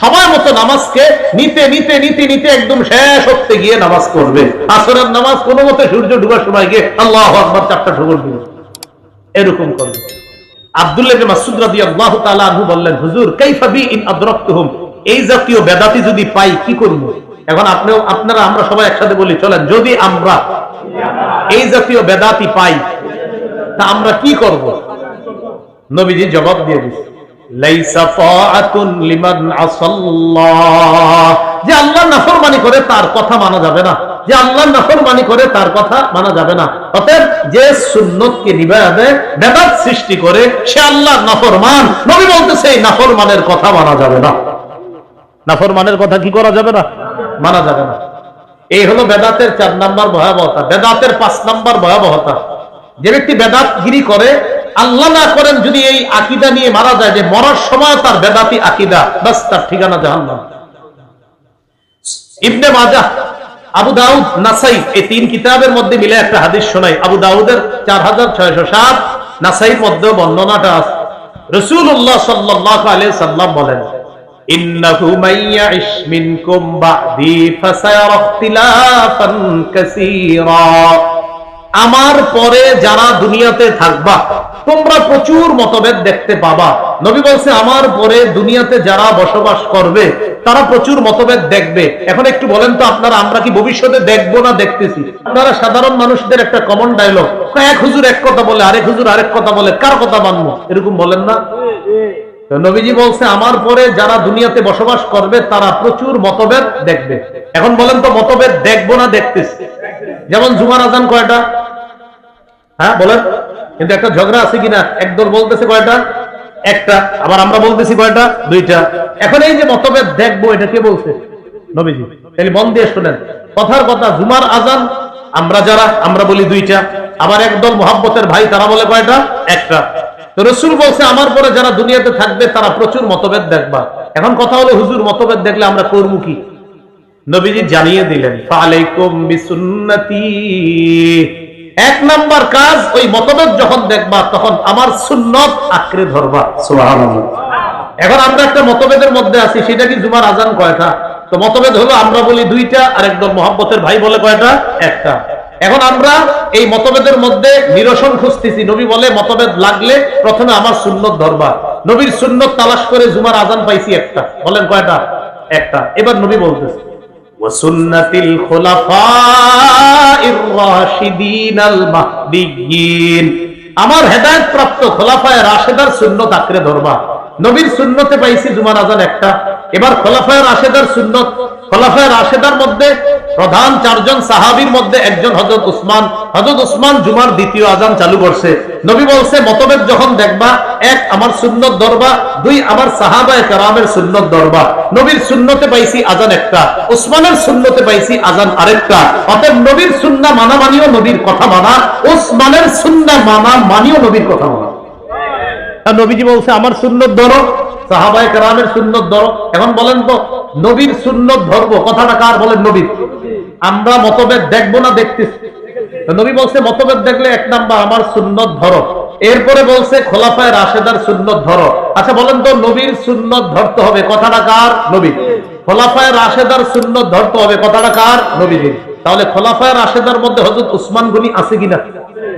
সময় মতো নামাজকে নিতে নিতে নিতে নিতে একদম শেষ হতে গিয়ে নামাজ করবে আসরের নামাজ কোনো মতে সূর্য ডুবার সময় গিয়ে আল্লাহ আকবর চারটা ঠোকর দিবে এরকম করবে। আব্দুল্লাহ মাসউদ রাদিয়াল্লাহু তাআলা আনহু বললেন, হুজুর ইন আদরাকতুহুম? এই জাতীয় বেদাতি যদি পাই, কি করব? এখন আপনি আপনারা, আমরা সবাই একসাথে বলি, চলেন, যদি আমরা এই জাতীয় বেদাতি পাই, তা আমরা কি করব? নবীজি জবাব দিয়ে দিচ্ছে সৃষ্টি করে, সে আল্লাহ নবী নাফরমানের কথা মানা যাবে না। নাফরমানের কথা কি করা যাবে না? মানা যাবে না। এই হলো বেদাতের চার নাম্বার ভয়াবহতা। বেদাতের পাঁচ নাম্বার ভয়াবহতা। যে ব্যক্তি বেদাত গিরি করে আল্লাহ না করেন যদি এই আকিদা নিয়ে মারা যায় যে মরার সময় তার বেদাতি আকিদা বাস তার ঠিকানা জাহান্নাম। ইবনে মাজা আবু দাউদ, নাসাই, এই তিন কিতাবের মধ্যে মিলে একটা হাদিস শোনাই। আবু দাউদের চার হাজার ছয়শো সাত নাসাইর মধ্যে বর্ণনাটা রসুল্লাহ সাল্লাহ আলিয়া সাল্লাম বলেন, ইন্নাহু মাইয়া ইসমিনকুম বাদি, ফাসায়ারা ইখতিলাফান কাসীরা। আমার পরে যারা দুনিয়াতে থাকবা, তোমরা প্রচুর মতভেদ দেখতে পাবা। নবী বলছে, আমার পরে দুনিয়াতে যারা বসবাস করবে, তারা প্রচুর মতভেদ দেখবে। এখন একটু বলেন তো আপনারা, আমরা কি ভবিষ্যতে দেখব না দেখতেছি? আপনারা সাধারণ মানুষদের একটা কমন ডায়লগ এক হুজুর এক কথা বলে, আরেক হুজুর আরেক কথা বলে, কার কথা মানবো? এরকম বলেন না? নবীজি বলছে, আমার পরে যারা দুনিয়াতে বসবাস করবে, তারা প্রচুর মতভেদ দেখবে। এখন বলেন তো, মতভেদ দেখব না দেখতেছি? যেমন জুমার আজান কয়টা? হ্যাঁ বলেন। কিন্তু একটা ঝগড়া আছে কিনা? একদল বলতেছে কয়টা? একটা। আবার আমরা বলতেছি কয়টা? দুইটা। এখন এই যে মতভেদ দেখব, এটা কে বলছে? নবীজি। তাহলে মন দিয়ে শোনেন। কথার কথা, জুমার আজান, আমরা যারা, আমরা বলি দুইটা। আবার একদল মোহাব্বতের ভাই, তারা বলে কয়টা? একটা। তো রসুল বলছে, আমার পরে যারা দুনিয়াতে থাকবে, তারা প্রচুর মতভেদ দেখবা। এখন কথা হলো, হুজুর, মতভেদ দেখলে আমরা করব কি? নবীজি জানিয়ে দিলেন, ফালাইকুম বিসুন্নতি। এক নাম্বার কাজ ওই মতভেদ যখন দেখবা, তখন আমার সুন্নত আঁকড়ে ধরবা। এখন আমরা একটা মতভেদের মধ্যে আছি, সেটা কি জুমার আজান কয়টা? তো মতভেদ হলো আমরা বলি দুইটা আর একদল মহাব্বতের ভাই বলে কয়টা? একটা। এখন আমরা এই মতভেদের মধ্যে নিরসন খুঁজতেছি। নবী বলে মতভেদ লাগলে প্রথমে আমার সুন্নত ধরবা। নবীর সুন্নত তালাশ করে জুমার আজান পাইছি একটা। বলেন কয়টা? একটা। এবার নবী বলতেছে। আমার হেদায়ত প্রাপ্ত খোলাফায় রাশেদার শূন্য আঁকড়ে ধরবা। নবীর শূন্যতে পাইছি জুমার আজান একটা। এবার খোলাফায় রাশেদার সুন্নত, খোলাফায় রাশেদার মধ্যে প্রধান চারজন সাহাবীর মধ্যে একজন হজরত উসমান। হজরত উসমান জুমার দ্বিতীয় আজান চালু করছে। নবী বলছে, মতভেদ যখন দেখবা, এক আমার সুন্নত দরবা দুই আমার সাহাবায় কারামের সুন্নত দরবা নবীর সুন্নতে পাইছি আজান একটা, উসমানের সুন্নতে পাইছি আজান আরেকটা। অতএব নবীর সুন্না মানা মানিও নবীর কথা মানা, উসমানের সুন্না মানা মানিও নবীর কথা মানা। নবীজি বলছে, আমার সুন্নত ধরো সাহাবায় কারামের সুন্নত ধরো এখন বলেন তো, নবীর সুন্নত ধরবো কথাটা কার বলেন নবীর? আমরা মতভেদ দেখব না দেখতেছি। নবী বলছে, মতভেদ দেখলে এক নাম্বার আমার সুন্নত ধরো এরপরে বলছে, খোলাফায় রাশেদার সুন্নত ধরো আচ্ছা বলেন তো, নবীর সুন্নত ধরতে হবে, কথাটা কার নবী খোলাফায় রাশেদার সুন্নত ধরতে হবে, কথাটা কার নবীজির তাহলে খোলাফায় রাশেদার মধ্যে হজরত উসমান গনি আছে কিনা?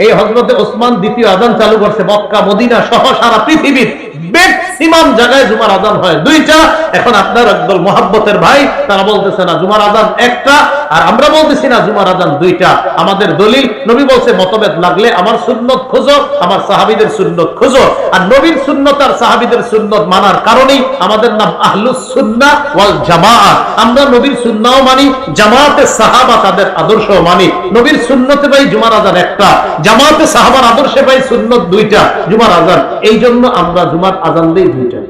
এই হজরতে ওসমান দ্বিতীয় আদান চালু করছে, মক্কা, মদিনা সহ সারা পৃথিবীর ম্যাক্সিমাম জায়গায় জুমার আজান হয়। দুইটা। এখন আপনার একদল মোহাব্বতের ভাই, তারা বলতেছে, না, জুমার আজান একটা আর আমরা বলতেছি না জুমার আজান দুইটা। আমাদের দলিল, নবী বলছে, মতভেদ লাগলে আমার সুন্নত খোঁজো, আমার সাহাবিদের সুন্নত খোঁজো। আর নবীর সুন্নত আর সাহাবিদের সুন্নত মানার কারণেই আমাদের নাম আহলুস সুন্না ওয়াল জামাআত আমরা নবীর সুন্নাও মানি, জামাতে সাহাবা তাদের আদর্শ মানি। নবীর সুন্নতে ভাই জুমার আজান একটা, জামাতে সাহাবার আদর্শে ভাই সুন্নত দুইটা, জুমার আজান। এই জন্য আমরা জুমার আজান দেই দুইটা।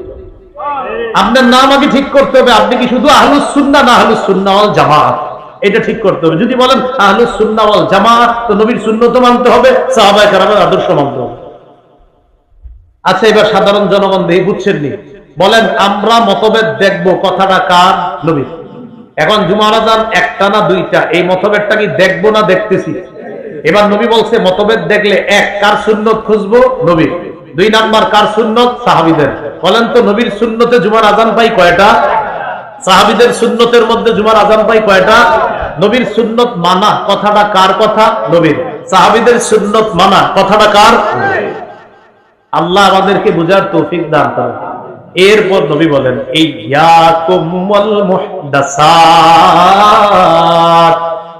আপনার নাম আগে ঠিক করতে হবে, আপনি কি শুধু আহলুস সুন্না না আহলুস সুন্না ওয়াল জামাত এটা ঠিক করতে হবে। যদি বলেন আহলুস সুন্না ওয়াল জামাত, তো নবীর সুন্নত মানতে হবে, সাহাবায়ে কেরামের আদর্শ মানতে হবে। আচ্ছা এবার সাধারণ জনগণ দেখে বুঝছেন নি? বলেন, আমরা মতভেদ দেখব, কথাটা কার? নবীর। এখন জুমার আজান একটা না দুইটা, এই মতভেদটা কি দেখব না দেখতেছি? এবার নবী বলছে, মতভেদ দেখলে এক, কার সুন্নত খুঁজবো? নবী দুই নাম্বার, কার সুন্নত? সাহাবিদের। বলেন তো, নবীর সুন্নতে জুমার আজান পাই কয়টা? সাহাবিদের সুন্নতের মধ্যে জুমার আজান পাই কয়টা? নবীর সুন্নত মানা, কথাটা কার কথা? নবীর। সাহাবিদের সুন্নত মানা, কথাটা কার? আল্লাহ আমাদেরকে বুঝার তৌফিক দান করেন। এরপর নবী বলেন এই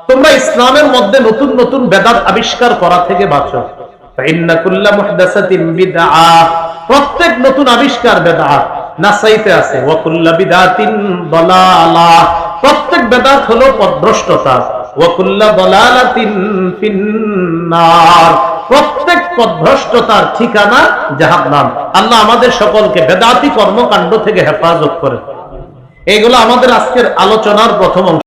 তোমরা ইসলামের মধ্যে নতুন নতুন বেদাত আবিষ্কার করা থেকে বাঁচো। প্রত্যেক নতুন আবিষ্কার বেদাত নাসাইতে আছে। ওয়াকুল্লা বিদাতিন বিদআতিন প্রত্যেক বেদাত হলো পদভ্রষ্টতা। ওয়াকুল্লা দালালাতিন ফিন্নার। প্রত্যেক পদভ্রষ্টতার ঠিকানা জাহান্নাম। আল্লাহ আমাদের সকলকে বেদাতি কর্মকাণ্ড থেকে হেফাজত করে এগুলো আমাদের আজকের আলোচনার প্রথম অংশ।